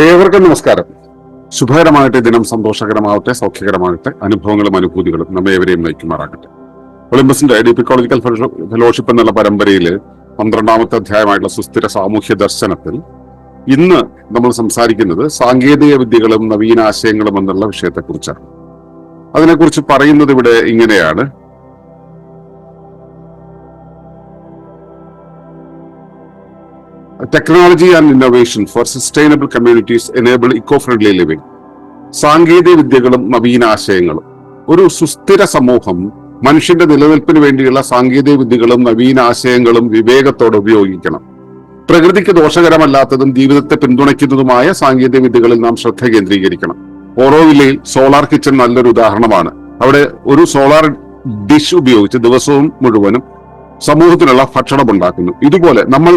ഏവർക്കും നമസ്കാരം. ശുഭകരമാകട്ടെ ദിനം സന്തോഷകരമാവട്ടെ സൗഖ്യകരമാകട്ടെ അനുഭവങ്ങളും അനുഭൂതികളും നമ്മെ ഏവരെയും നയിക്കുമാറാകട്ടെ. ഒളിമ്പസിന്റെ ഡിപ്പിക്കോളജിക്കൽ ഫെലോഷിപ്പ് എന്നുള്ള പരമ്പരയിൽ പന്ത്രണ്ടാമത്തെ അധ്യായമായിട്ടുള്ള സുസ്ഥിര സാമൂഹ്യ ദർശനത്തിൽ ഇന്ന് നമ്മൾ സംസാരിക്കുന്നത് സാങ്കേതിക വിദ്യകളും നവീനാശയങ്ങളും എന്നുള്ള വിഷയത്തെക്കുറിച്ചാണ്. അതിനെക്കുറിച്ച് പറയുന്നത് ഇവിടെ ഇങ്ങനെയാണ്. Technology and innovation for sustainable communities enable eco friendly living സാങ്കേതിക വിദ്യകളും നവീന ആശയങ്ങളും. ഒരു സുസ്ഥിര സമൂഹം മനുഷ്യന്റെ നിലനിൽപ്പിന് വേണ്ടിയുള്ള സാങ്കേതിക വിദ്യകളും നവീന ആശയങ്ങളും വിവേകത്തോടെ ഉപയോഗിക്കണം. പ്രകൃതിക്ക് ദോഷകരമല്ലാത്തതും ജീവിതത്തെ പിന്തുണയ്ക്കുന്നതുമായ സാങ്കേതിക വിദ്യകളിൽ നാം ശ്രദ്ധ കേന്ദ്രീകരിക്കണം. ഓറോവില്ലയിൽ സോളാർ കിച്ചൺ നല്ലൊരു ഉദാഹരണമാണ്. അവിടെ ഒരു സോളാർ ഡിഷ് ഉപയോഗിച്ച് ദിവസവും മുഴുവനും സമൂഹത്തിനുള്ള ഭക്ഷണം ഉണ്ടാക്കുന്നു. ഇതുപോലെ നമ്മൾ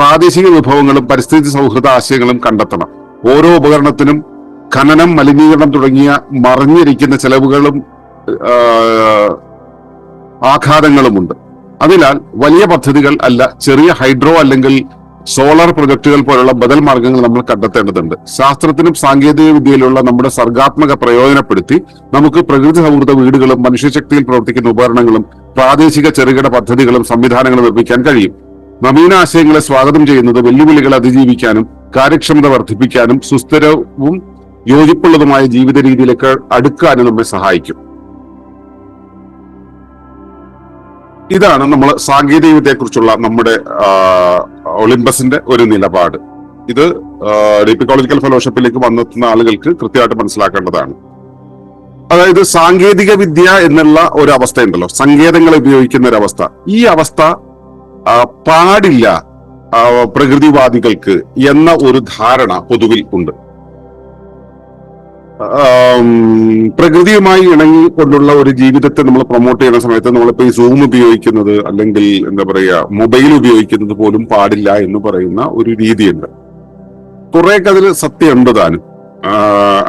പ്രാദേശിക വിഭവങ്ങളും പരിസ്ഥിതി സൗഹൃദ ആശയങ്ങളും കണ്ടെത്തണം. ഓരോ ഉപകരണത്തിനും ഖനനം മലിനീകരണം തുടങ്ങിയ മറിഞ്ഞിരിക്കുന്ന ചെലവുകളും ആഘാതങ്ങളുമുണ്ട്. അതിനാൽ വലിയ പദ്ധതികൾ അല്ല ചെറിയ ഹൈഡ്രോ അല്ലെങ്കിൽ സോളാർ പ്രൊജക്ടുകൾ പോലുള്ള ബദൽ മാർഗങ്ങൾ നമ്മൾ കണ്ടെത്തേണ്ടതുണ്ട്. ശാസ്ത്രത്തിനും സാങ്കേതിക വിദ്യയിലുള്ള നമ്മുടെ സർഗാത്മക പ്രയോജനപ്പെടുത്തി നമുക്ക് പ്രകൃതി സൗഹൃദ വീടുകളും മനുഷ്യശക്തിയിൽ പ്രവർത്തിക്കുന്ന ഉപകരണങ്ങളും പ്രാദേശിക ചെറുകിട പദ്ധതികളും സംവിധാനങ്ങളും നിർമ്മിക്കാൻ കഴിയും. നവീന ആശയങ്ങളെ സ്വാഗതം ചെയ്യുന്നത് വെല്ലുവിളികൾ അതിജീവിക്കാനും കാര്യക്ഷമത വർദ്ധിപ്പിക്കാനും സുസ്ഥിരവും യോജിപ്പുള്ളതുമായ ജീവിത രീതിയിലേക്ക് അടുക്കാനും നമ്മെ സഹായിക്കും. ഇതാണ് നമ്മൾ സാങ്കേതിക വിദ്യയെക്കുറിച്ചുള്ള നമ്മുടെ ഒളിമ്പസിന്റെ ഒരു നിലപാട്. ഇത് ഡിപ്പിക്കോളജിക്കൽ ഫെലോഷിപ്പിലേക്ക് വന്നെത്തുന്ന ആളുകൾക്ക് കൃത്യമായിട്ട് മനസ്സിലാക്കേണ്ടതാണ്. അതായത് സാങ്കേതിക വിദ്യ എന്നുള്ള ഒരു അവസ്ഥയുണ്ടല്ലോ. സങ്കേതങ്ങൾ ഉപയോഗിക്കുന്ന ഒരു അവസ്ഥ. ഈ അവസ്ഥ പാടില്ല പ്രകൃതിവാദികൾക്ക് എന്ന ഒരു ധാരണ പൊതുവിൽ ഉണ്ട്. പ്രകൃതിയുമായി ഇണങ്ങി കൊണ്ടുള്ള ഒരു ജീവിതത്തെ നമ്മൾ പ്രൊമോട്ട് ചെയ്യുന്ന സമയത്ത് നമ്മളിപ്പോ ഈ സൂം ഉപയോഗിക്കുന്നത് അല്ലെങ്കിൽ എന്താ പറയുക മൊബൈൽ ഉപയോഗിക്കുന്നത് പോലും പാടില്ല എന്ന് പറയുന്ന ഒരു രീതിയുണ്ട്. കുറേയൊക്കെ അതിൽ സത്യമുണ്ട് താനും.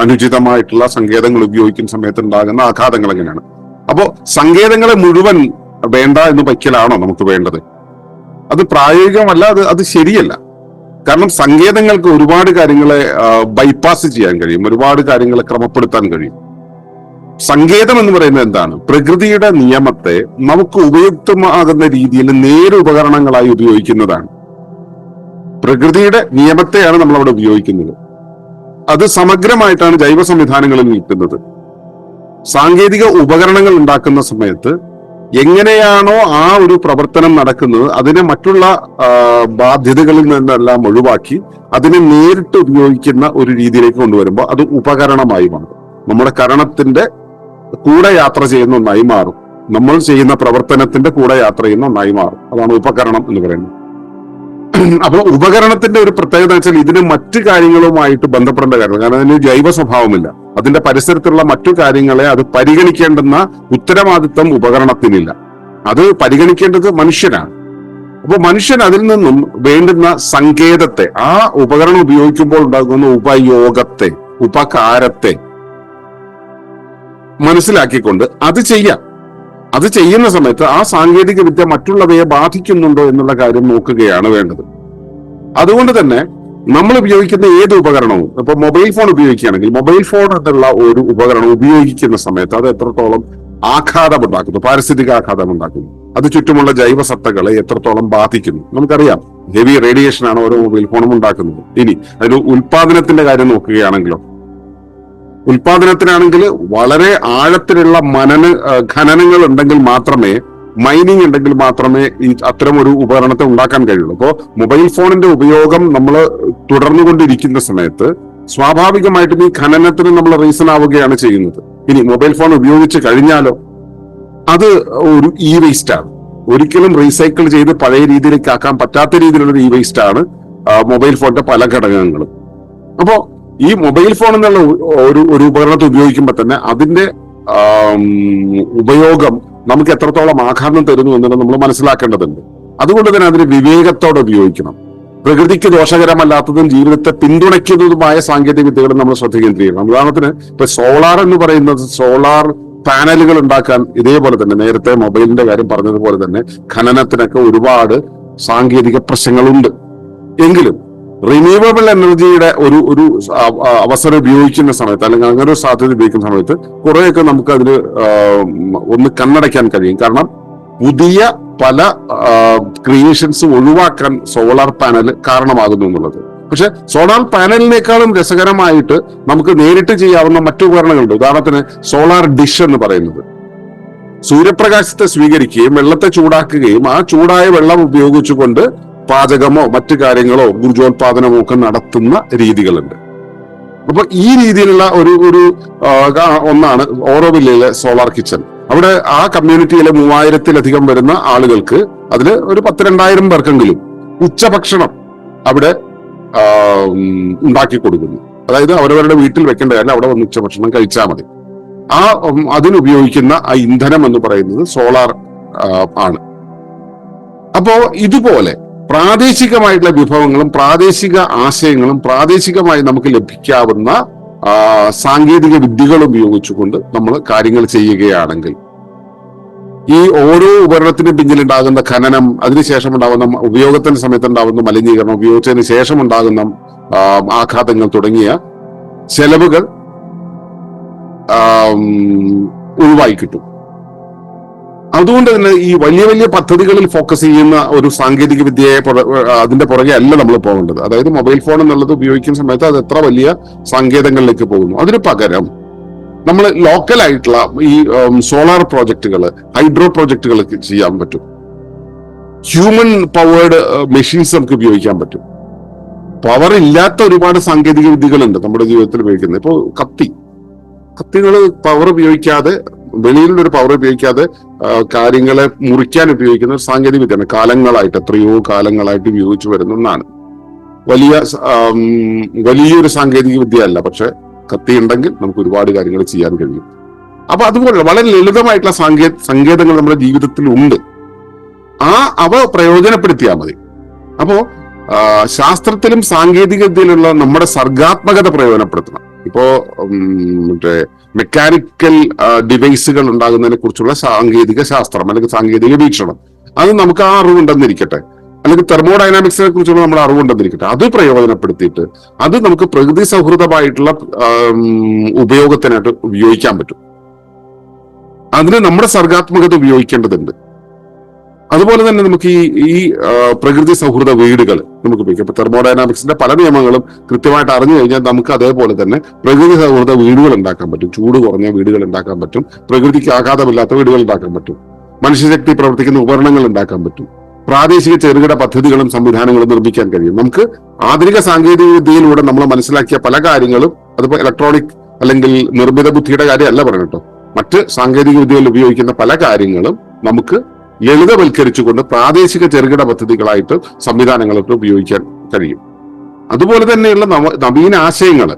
അനുചിതമായിട്ടുള്ള സങ്കേതങ്ങൾ ഉപയോഗിക്കുന്ന സമയത്ത് ഉണ്ടാകുന്ന ആഘാതങ്ങൾ എങ്ങനെയാണ്? അപ്പോ സങ്കേതങ്ങളെ മുഴുവൻ വേണ്ട എന്ന് വയ്ക്കലാണോ നമുക്ക് വേണ്ടത്? അത് പ്രായോഗികമല്ല അത് അത് ശരിയല്ല. കാരണം സങ്കേതങ്ങൾക്ക് ഒരുപാട് കാര്യങ്ങളെ ബൈപ്പാസ് ചെയ്യാൻ കഴിയും. ഒരുപാട് കാര്യങ്ങളെ ക്രമപ്പെടുത്താൻ കഴിയും. സങ്കേതം എന്ന് പറയുന്നത് എന്താണ്? പ്രകൃതിയുടെ നിയമത്തെ നമുക്ക് ഉപയുക്തമാകുന്ന രീതിയിൽ നേര് ഉപകരണങ്ങളായി ഉപയോഗിക്കുന്നതാണ്. പ്രകൃതിയുടെ നിയമത്തെയാണ് നമ്മൾ അവിടെ ഉപയോഗിക്കുന്നത്. അത് സമഗ്രമായിട്ടാണ് ജൈവ സംവിധാനങ്ങളിൽ നിൽക്കുന്നത്. സാങ്കേതിക ഉപകരണങ്ങൾ ഉണ്ടാക്കുന്ന സമയത്ത് എങ്ങനെയാണോ ആ ഒരു പ്രവർത്തനം നടക്കുന്നത് അതിനെ മറ്റുള്ള ബാധ്യതകളിൽ നിന്നെല്ലാം ഒഴിവാക്കി അതിനെ നേരിട്ട് ഉപയോഗിക്കുന്ന ഒരു രീതിയിലേക്ക് കൊണ്ടുവരുമ്പോൾ അത് ഉപകരണമായി മാറും. നമ്മുടെ കരണത്തിന്റെ കൂടെ യാത്ര ചെയ്യുന്ന ഒന്നായി മാറും. നമ്മൾ ചെയ്യുന്ന പ്രവർത്തനത്തിന്റെ കൂടെ യാത്ര ചെയ്യുന്ന ഒന്നായി മാറും. അതാണ് ഉപകരണം എന്ന് പറയുന്നത്. അപ്പോൾ ഉപകരണത്തിന്റെ ഒരു പ്രത്യേകത വെച്ചാൽ ഇതിന് മറ്റു കാര്യങ്ങളുമായിട്ട് ബന്ധപ്പെടേണ്ട കാര്യങ്ങൾ കാരണം അതിന് ജൈവ സ്വഭാവമില്ല. അതിന്റെ പരിസരത്തുള്ള മറ്റു കാര്യങ്ങളെ അത് പരിഗണിക്കേണ്ടുന്ന ഉത്തരവാദിത്വം ഉപകരണത്തിനില്ല. അത് പരിഗണിക്കേണ്ടത് മനുഷ്യനാണ്. അപ്പൊ മനുഷ്യൻ അതിൽ നിന്നും വേണ്ടുന്ന സങ്കേതത്തെ ആ ഉപകരണം ഉപയോഗിക്കുമ്പോൾ ഉണ്ടാകുന്ന ഉപയോഗത്തെ ഉപകാരത്തെ മനസ്സിലാക്കിക്കൊണ്ട് അത് ചെയ്യാം. അത് ചെയ്യുന്ന സമയത്ത് ആ സാങ്കേതിക വിദ്യ മറ്റുള്ളവയെ ബാധിക്കുന്നുണ്ടോ എന്നുള്ള കാര്യം നോക്കുകയാണ് വേണ്ടത്. അതുകൊണ്ട് തന്നെ നമ്മൾ ഉപയോഗിക്കുന്ന ഏത് ഉപകരണവും ഇപ്പൊ മൊബൈൽ ഫോൺ ഉപയോഗിക്കുകയാണെങ്കിൽ മൊബൈൽ ഫോൺ എന്നുള്ള ഒരു ഉപകരണം ഉപയോഗിക്കുന്ന സമയത്ത് അത് എത്രത്തോളം ആഘാതം ഉണ്ടാക്കുന്നു പാരിസ്ഥിതിക ആഘാതം ഉണ്ടാക്കുന്നു അത് ചുറ്റുമുള്ള ജൈവസത്തകളെ എത്രത്തോളം ബാധിക്കുന്നു. നമുക്കറിയാം ഹെവി റേഡിയേഷൻ ആണ് ഓരോ മൊബൈൽ ഫോണും ഉണ്ടാക്കുന്നത്. ഇനി അതിന് ഉൽപാദനത്തിന്റെ കാര്യം നോക്കുകയാണെങ്കിലോ ഉൽപാദനത്തിനാണെങ്കിൽ വളരെ ആഴത്തിലുള്ള മനന ഖനനങ്ങൾ ഉണ്ടെങ്കിൽ മാത്രമേ മൈനിങ് ഉണ്ടെങ്കിൽ മാത്രമേ അത്തരം ഒരു ഉപകരണത്തെ ഉണ്ടാക്കാൻ കഴിയുള്ളൂ. അപ്പോൾ മൊബൈൽ ഫോണിന്റെ ഉപയോഗം നമ്മൾ തുടർന്നുകൊണ്ടിരിക്കുന്ന സമയത്ത് സ്വാഭാവികമായിട്ടും ഈ ഖനനത്തിന് നമ്മൾ റീസൺ ആവുകയാണ് ചെയ്യുന്നത്. ഇനി മൊബൈൽ ഫോൺ ഉപയോഗിച്ച് കഴിഞ്ഞാലോ? അത് ഒരു ഇ വേസ്റ്റ് ആണ്. ഒരിക്കലും റീസൈക്കിൾ ചെയ്ത് പഴയ രീതിയിലേക്ക് ആക്കാൻ പറ്റാത്ത രീതിയിലുള്ള ഇ വേസ്റ്റ് ആണ് മൊബൈൽ ഫോണിന്റെ പല ഘടകങ്ങളും. അപ്പോ ഈ മൊബൈൽ ഫോൺ എന്നുള്ള ഒരു ഒരു ഉപകരണത്തെ ഉപയോഗിക്കുമ്പോൾ തന്നെ അതിന്റെ ഉപയോഗം നമുക്ക് എത്രത്തോളം ആഘാതം തരുന്നു എന്നത് നമ്മൾ മനസ്സിലാക്കേണ്ടതുണ്ട്. അതുകൊണ്ട് തന്നെ അതിന് വിവേകത്തോടെ ഉപയോഗിക്കണം. പ്രകൃതിക്ക് ദോഷകരമല്ലാത്തതും ജീവിതത്തെ പിന്തുണയ്ക്കുന്നതുമായ സാങ്കേതിക വിദ്യകൾ നമ്മൾ ശ്രദ്ധ കേന്ദ്രീകരിക്കണം ഉദാഹരണത്തിന് ഇപ്പൊ സോളാർ എന്ന് പറയുന്നത് സോളാർ പാനലുകൾ ഉണ്ടാക്കാൻ ഇതേപോലെ തന്നെ നേരത്തെ മൊബൈലിന്റെ കാര്യം പറഞ്ഞതുപോലെ തന്നെ ഖനനത്തിനൊക്കെ ഒരുപാട് സാങ്കേതിക പ്രശ്നങ്ങളുണ്ട്. എങ്കിലും റിന്യൂവബിൾ എനർജിയുടെ ഒരു ഒരു അവസരം ഉപയോഗിക്കുന്ന സമയത്ത് അല്ലെങ്കിൽ അങ്ങനെ ഒരു സാധ്യത ഉപയോഗിക്കുന്ന സമയത്ത് കുറെയൊക്കെ നമുക്ക് അതിൽ ഒന്ന് കണ്ണടയ്ക്കാൻ കഴിയും. കാരണം പുതിയ പല ക്രിയേഷൻസ് ഒഴിവാക്കാൻ സോളാർ പാനൽ കാരണമാകുന്നു എന്നുള്ളത്. പക്ഷെ സോളാർ പാനലിനേക്കാളും രസകരമായിട്ട് നമുക്ക് നേരിട്ട് ചെയ്യാവുന്ന മറ്റു ഉപകരണങ്ങളുണ്ട്. ഉദാഹരണത്തിന് സോളാർ ഡിഷ് എന്ന് പറയുന്നത്. സൂര്യപ്രകാശത്തെ സ്വീകരിക്കുകയും വെള്ളത്തെ ചൂടാക്കുകയും ആ ചൂടായ വെള്ളം ഉപയോഗിച്ചുകൊണ്ട് പാചകമോ മറ്റു കാര്യങ്ങളോ ഊർജോത്പാദനമോ ഒക്കെ നടത്തുന്ന രീതികളുണ്ട്. അപ്പൊ ഈ രീതിയിലുള്ള ഒരു ഒരു ഒന്നാണ് ഓറോവില്ലയിലെ സോളാർ കിച്ചൺ. അവിടെ ആ കമ്മ്യൂണിറ്റിയിലെ മൂവായിരത്തിലധികം വരുന്ന ആളുകൾക്ക് അതിൽ ഒരു പത്ത് രണ്ടായിരം പേർക്കെങ്കിലും ഉച്ചഭക്ഷണം അവിടെ ഉണ്ടാക്കി കൊടുക്കുന്നു. അതായത് അവരവരുടെ വീട്ടിൽ വെക്കേണ്ട കാര്യം അവിടെ വന്ന് ഉച്ചഭക്ഷണം കഴിച്ചാൽ മതി. ആ അതിനുപയോഗിക്കുന്ന ആ ഇന്ധനം എന്ന് പറയുന്നത് സോളാർ ആണ്. അപ്പോ ഇതുപോലെ പ്രാദേശികമായിട്ടുള്ള വിഭവങ്ങളും പ്രാദേശിക ആശയങ്ങളും പ്രാദേശികമായി നമുക്ക് ലഭിക്കാവുന്ന സാങ്കേതിക വിദ്യകൾ ഉപയോഗിച്ചുകൊണ്ട് നമ്മൾ കാര്യങ്ങൾ ചെയ്യുകയാണെങ്കിൽ ഈ ഓരോ ഉപകരണത്തിനും പിന്നിലുണ്ടാകുന്ന ഖനനം അതിനുശേഷം ഉണ്ടാകുന്ന ഉപയോഗത്തിന് സമയത്ത് ഉണ്ടാകുന്ന മലിനീകരണം ഉപയോഗിച്ചതിന് ശേഷം ഉണ്ടാകുന്ന ആഘാതങ്ങൾ തുടങ്ങിയ ചെലവുകൾ ഒഴിവായി കിട്ടും. അതുകൊണ്ട് തന്നെ ഈ വലിയ വലിയ പദ്ധതികളിൽ ഫോക്കസ് ചെയ്യുന്ന ഒരു സാങ്കേതിക വിദ്യയെ അതിന്റെ പുറകെ അല്ല നമ്മൾ പോകേണ്ടത്. അതായത് മൊബൈൽ ഫോൺ എന്നുള്ളത് ഉപയോഗിക്കുന്ന സമയത്ത് അത് എത്ര വലിയ സങ്കേതങ്ങളിലേക്ക് പോകുന്നു. അതിന് പകരം നമ്മൾ ലോക്കലായിട്ടുള്ള ഈ സോളാർ പ്രോജക്റ്റുകൾ ഹൈഡ്രോ പ്രോജക്റ്റുകൾ ചെയ്യാൻ പറ്റും. ഹ്യൂമൻ പവേർഡ് മെഷീൻസ് നമുക്ക് ഉപയോഗിക്കാൻ പറ്റും. പവർ ഇല്ലാത്ത ഒരുപാട് സാങ്കേതിക വിദ്യകളുണ്ട് നമ്മുടെ ജീവിതത്തിൽ ഉപയോഗിക്കുന്നത്. ഇപ്പോൾ കത്തി. കത്തികൾ പവർ ഉപയോഗിക്കാതെ വെളിയിലുള്ള ഒരു പവർ ഉപയോഗിക്കാതെ കാര്യങ്ങളെ മുറിക്കാൻ ഉപയോഗിക്കുന്ന ഒരു സാങ്കേതിക വിദ്യയാണ്. കാലങ്ങളായിട്ട് എത്രയോ കാലങ്ങളായിട്ട് ഉപയോഗിച്ചു വരുന്ന ഒന്നാണ്. വലിയ വലിയൊരു സാങ്കേതിക വിദ്യ അല്ല പക്ഷെ കത്തി ഉണ്ടെങ്കിൽ നമുക്ക് ഒരുപാട് കാര്യങ്ങൾ ചെയ്യാൻ കഴിയും. അപ്പൊ അതുപോലെ വളരെ ലളിതമായിട്ടുള്ള സാങ്കേ സങ്കേതങ്ങൾ നമ്മുടെ ജീവിതത്തിൽ ഉണ്ട്. ആ അവ പ്രയോജനപ്പെടുത്തിയാൽ മതി. അപ്പോ ശാസ്ത്രത്തിലും സാങ്കേതിക വിദ്യയിലുള്ള നമ്മുടെ സർഗാത്മകത പ്രയോജനപ്പെടുത്തണം. ഇപ്പോ മറ്റേ മെക്കാനിക്കൽ ഡിവൈസുകൾ ഉണ്ടാകുന്നതിനെ കുറിച്ചുള്ള സാങ്കേതിക ശാസ്ത്രം അല്ലെങ്കിൽ സാങ്കേതിക വീക്ഷണം. അത് നമുക്ക് ആ അറിവുണ്ടെന്നിരിക്കട്ടെ അല്ലെങ്കിൽ തെർമോഡൈനാമിക്സിനെ കുറിച്ചുള്ള നമ്മൾ അറിവുണ്ടെന്നിരിക്കട്ടെ അത് പ്രയോജനപ്പെടുത്തിയിട്ട് അത് നമുക്ക് പ്രകൃതി സൗഹൃദമായിട്ടുള്ള ഉപയോഗത്തിനായിട്ട് ഉപയോഗിക്കാൻ പറ്റും. അതിന് നമ്മുടെ സർഗാത്മകത ഉപയോഗിക്കേണ്ടതുണ്ട്. അതുപോലെ തന്നെ നമുക്ക് ഈ ഈ പ്രകൃതി സൗഹൃദ വീടുകൾ നമുക്ക് ഉപയോഗിക്കാം. ഇപ്പൊ തെർമോഡൈനാമിക്സിന്റെ പല നിയമങ്ങളും കൃത്യമായിട്ട് അറിഞ്ഞു കഴിഞ്ഞാൽ നമുക്ക് അതേപോലെ തന്നെ പ്രകൃതി സൗഹൃദ വീടുകൾ ഉണ്ടാക്കാൻ പറ്റും. ചൂട് കുറഞ്ഞ വീടുകൾ ഉണ്ടാക്കാൻ പറ്റും. പ്രകൃതിക്ക് ആഘാതമില്ലാത്ത വീടുകൾ ഉണ്ടാക്കാൻ പറ്റും. മനുഷ്യശക്തി പ്രവർത്തിക്കുന്ന ഉപകരണങ്ങൾ ഉണ്ടാക്കാൻ പറ്റും. പ്രാദേശിക ചെറുകിട പദ്ധതികളും സംവിധാനങ്ങളും നിർമ്മിക്കാൻ കഴിയും. നമുക്ക് ആധുനിക സാങ്കേതിക വിദ്യയിലൂടെ നമ്മൾ മനസ്സിലാക്കിയ പല കാര്യങ്ങളും അതിപ്പോ ഇലക്ട്രോണിക് അല്ലെങ്കിൽ നിർമ്മിത ബുദ്ധിയുടെ കാര്യമല്ല പറഞ്ഞിട്ടോ മറ്റ് സാങ്കേതിക വിദ്യകളിൽ ഉപയോഗിക്കുന്ന പല കാര്യങ്ങളും നമുക്ക് ലളിതവൽക്കരിച്ചുകൊണ്ട് പ്രാദേശിക ചെറുകിട പദ്ധതികളായിട്ട് സംവിധാനങ്ങളൊക്കെ ഉപയോഗിക്കാൻ കഴിയും. അതുപോലെ തന്നെയുള്ള നവ നവീന ആശയങ്ങൾ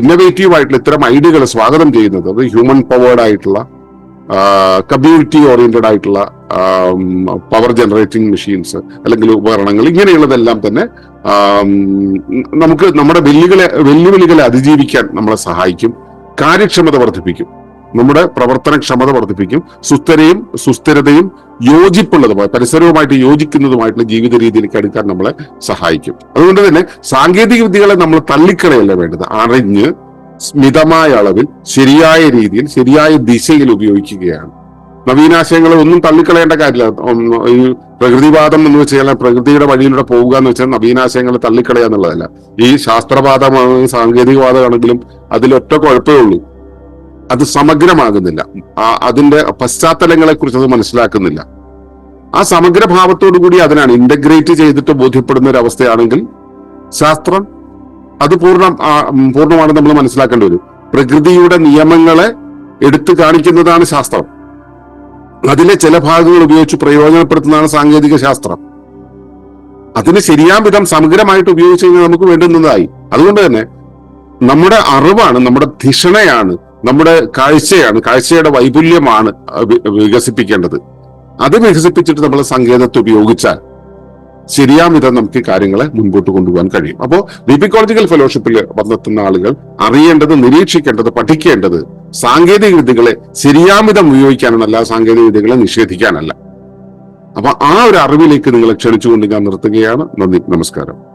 ഇന്നവേറ്റീവ് ആയിട്ടുള്ള ഇത്തരം ഐഡിയകൾ സ്വാഗതം ചെയ്യുന്നത് അത് ഹ്യൂമൻ പവേർഡ് ആയിട്ടുള്ള കമ്മ്യൂണിറ്റി ഓറിയന്റഡ് ആയിട്ടുള്ള പവർ ജനറേറ്റിംഗ് മെഷീൻസ് അല്ലെങ്കിൽ ഉപകരണങ്ങൾ ഇങ്ങനെയുള്ളതെല്ലാം തന്നെ നമുക്ക് നമ്മുടെ വെല്ലുകളെ വെല്ലുവിളികളെ അതിജീവിക്കാൻ നമ്മളെ സഹായിക്കും കാര്യക്ഷമത വർദ്ധിപ്പിക്കും. നമ്മുടെ പ്രവർത്തനക്ഷമത വർദ്ധിപ്പിക്കും. സുസ്ഥിരയും സുസ്ഥിരതയും യോജിപ്പുള്ളതുമായി പരിസരവുമായിട്ട് യോജിക്കുന്നതുമായിട്ടുള്ള ജീവിത രീതിയിലേക്ക് എടുക്കാൻ നമ്മളെ സഹായിക്കും. അതുകൊണ്ട് തന്നെ സാങ്കേതിക വിദ്യകളെ നമ്മൾ തള്ളിക്കളയല്ല വേണ്ടത്. അറിഞ്ഞ് സ്മിതമായ അളവിൽ ശരിയായ രീതിയിൽ ശരിയായ ദിശയിൽ ഉപയോഗിക്കുകയാണ്. നവീനാശയങ്ങളെ ഒന്നും തള്ളിക്കളയേണ്ട കാര്യമില്ല. ഈ പ്രകൃതിവാദം എന്ന് വെച്ച് കഴിഞ്ഞാൽ പ്രകൃതിയുടെ വഴിയിലൂടെ പോവുക എന്ന് വെച്ചാൽ നവീനാശയങ്ങളെ തള്ളിക്കളയുക എന്നുള്ളതല്ല. ഈ ശാസ്ത്രവാദമാണെങ്കിലും സാങ്കേതികവാദമാണെങ്കിലും അതിലൊറ്റ കുഴപ്പമേ ഉള്ളൂ. അത് സമഗ്രമാകുന്നില്ല. അതിന്റെ പശ്ചാത്തലങ്ങളെ കുറിച്ച് അത് മനസ്സിലാക്കുന്നില്ല. ആ സമഗ്രഭാവത്തോടു കൂടി അതിനാണ് ഇന്റഗ്രേറ്റ് ചെയ്തിട്ട് ബോധ്യപ്പെടുന്ന ഒരു അവസ്ഥയാണെങ്കിൽ ശാസ്ത്രം അത് പൂർണ പൂർണമാണെന്ന് നമ്മൾ മനസ്സിലാക്കേണ്ടി വരും. പ്രകൃതിയുടെ നിയമങ്ങളെ എടുത്തു കാണിക്കുന്നതാണ് ശാസ്ത്രം. അതിലെ ചില ഭാഗങ്ങൾ ഉപയോഗിച്ച് പ്രയോജനപ്പെടുത്തുന്നതാണ് സാങ്കേതിക ശാസ്ത്രം. അതിന് ശരിയാം വിധം സമഗ്രമായിട്ട് ഉപയോഗിച്ച് കഴിഞ്ഞാൽ നമുക്ക് വേണ്ടുന്നതായി. അതുകൊണ്ട് തന്നെ നമ്മുടെ അറിവാണ് നമ്മുടെ ധിഷണയാണ് നമ്മുടെ കാഴ്ചയാണ് കാഴ്ചയുടെ വൈപുല്യമാണ് വികസിപ്പിക്കേണ്ടത്. അത് വികസിപ്പിച്ചിട്ട് നമ്മൾ സങ്കേതത്തെ ഉപയോഗിച്ചാൽ ശരിയാം വിധം നമുക്ക് കാര്യങ്ങളെ മുൻപോട്ട് കൊണ്ടുപോകാൻ കഴിയും. അപ്പോൾ ലിപിക്കോളജിക്കൽ ഫെലോഷിപ്പിൽ വന്നെത്തുന്ന ആളുകൾ അറിയേണ്ടത് നിരീക്ഷിക്കേണ്ടത് പഠിക്കേണ്ടത് സാങ്കേതിക വിദ്യകളെ ശരിയാമിതം ഉപയോഗിക്കാനല്ല സാങ്കേതിക വിദ്യകളെ നിഷേധിക്കാനല്ല. അപ്പൊ ആ ഒരു അറിവിലേക്ക് നിങ്ങളെ ക്ഷണിച്ചുകൊണ്ട് ഞാൻ നിർത്തുകയാണ്. നന്ദി നമസ്കാരം.